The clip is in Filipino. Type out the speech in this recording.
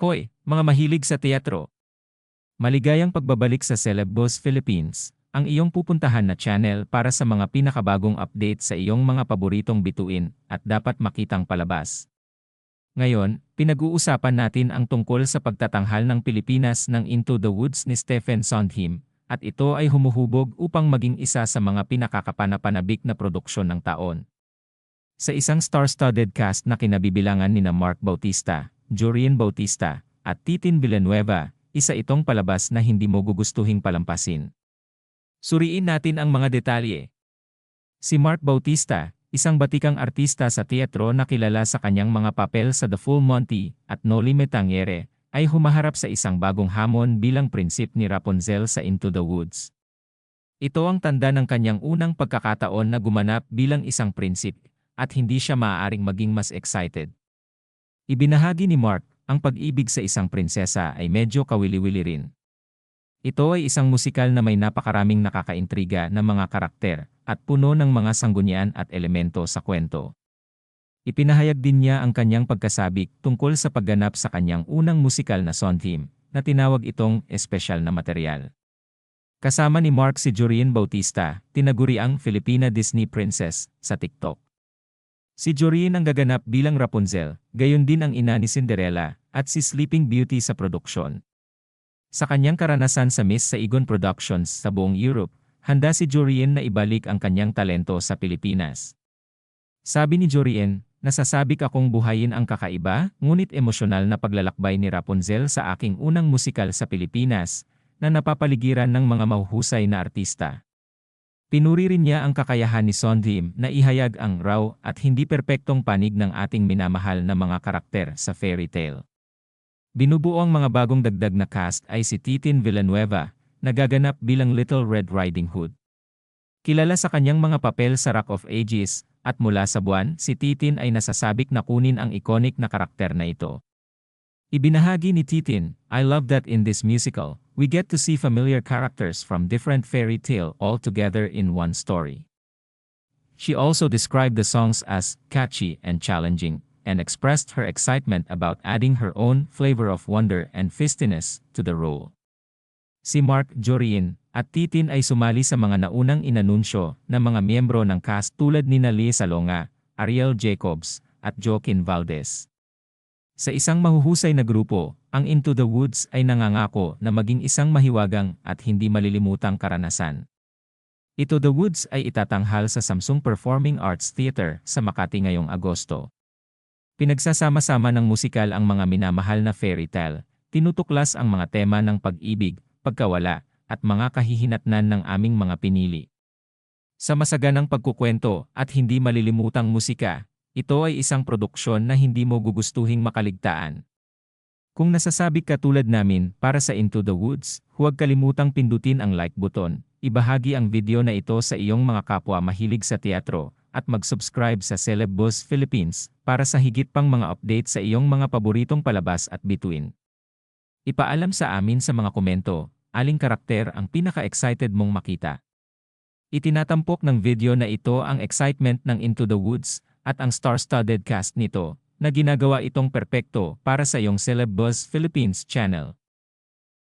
Hoy, mga mahilig sa teatro! Maligayang pagbabalik sa Celeb Boss Philippines, ang iyong pupuntahan na channel para sa mga pinakabagong update sa iyong mga paboritong bituin at dapat makitang palabas. Ngayon, pinag-uusapan natin ang tungkol sa pagtatanghal ng Pilipinas ng Into the Woods ni Stephen Sondheim, at ito ay humuhubog upang maging isa sa mga pinakakapanapanabik na produksyon ng taon. Sa isang star-studded cast na kinabibilangan ni na Mark Bautista, Jorian Bautista, at Titin Villanueva, isa itong palabas na hindi mo gugustuhing palampasin. Suriin natin ang mga detalye. Si Mark Bautista, isang batikang artista sa teatro na kilala sa kanyang mga papel sa The Full Monty at Noli Me Tangere, ay humaharap sa isang bagong hamon bilang prinsip ni Rapunzel sa Into the Woods. Ito ang tanda ng kanyang unang pagkakataon na gumanap bilang isang prinsip, at hindi siya maaaring maging mas excited. Ibinahagi ni Mark, ang pag-ibig sa isang prinsesa ay medyo kawili-wili rin. Ito ay isang musikal na may napakaraming nakakaintriga na mga karakter at puno ng mga sanggunian at elemento sa kwento. Ipinahayag din niya ang kanyang pagkasabik tungkol sa pagganap sa kanyang unang musikal na Sondheim, na tinawag itong espesyal na material. Kasama ni Mark si Jorian Bautista, tinaguriang Filipina Disney Princess, sa TikTok. Si Joreen ang gaganap bilang Rapunzel, gayon din ang ina ni Cinderella, at si Sleeping Beauty sa produksyon. Sa kanyang karanasan sa Miss Saigon Productions sa buong Europe, handa si Joreen na ibalik ang kanyang talento sa Pilipinas. Sabi ni Joreen, nasasabik akong buhayin ang kakaiba, ngunit emosyonal na paglalakbay ni Rapunzel sa aking unang musikal sa Pilipinas, na napapaligiran ng mga mahuhusay na artista. Pinuri rin niya ang kakayahan ni Sondheim na ihayag ang raw at hindi perpektong panig ng ating minamahal na mga karakter sa fairy tale. Binubuo ang mga bagong dagdag na cast ay si Titin Villanueva, nagaganap bilang Little Red Riding Hood. Kilala sa kanyang mga papel sa Rock of Ages, at mula sa buwan, si Titin ay nasasabik na kunin ang iconic na karakter na ito. Ibinahagi ni Titin, I love that in this musical, we get to see familiar characters from different fairy tale all together in one story. She also described the songs as catchy and challenging, and expressed her excitement about adding her own flavor of wonder and festiness to the role. Si Mark Jorin at Titin ay sumali sa mga naunang inanunsyo na mga miyembro ng cast tulad ni Lee Salonga, Ariel Jacobs, at Joaquin Valdez. Sa isang mahuhusay na grupo, ang Into the Woods ay nangangako na maging isang mahiwagang at hindi malilimutang karanasan. Into the Woods ay itatanghal sa Samsung Performing Arts Theater sa Makati ngayong Agosto. Pinagsasama-sama ng musikal ang mga minamahal na fairy tale, tinutuklas ang mga tema ng pag-ibig, pagkawala, at mga kahihinatnan ng aming mga pinili. Sa masaganang pagkukwento at hindi malilimutang musika, ito ay isang produksyon na hindi mo gugustuhing makaligtaan. Kung nasasabi ka tulad namin para sa Into the Woods, huwag kalimutang pindutin ang like button, ibahagi ang video na ito sa iyong mga kapwa mahilig sa teatro, at mag-subscribe sa Celeb Boss Philippines para sa higit pang mga update sa iyong mga paboritong palabas at bituin. Ipaalam sa amin sa mga komento, aling karakter ang pinaka-excited mong makita. Itinatampok ng video na ito ang excitement ng Into the Woods, at ang star-studded cast nito, na ginagawa itong perpekto para sa iyong Celeb Buzz Philippines channel.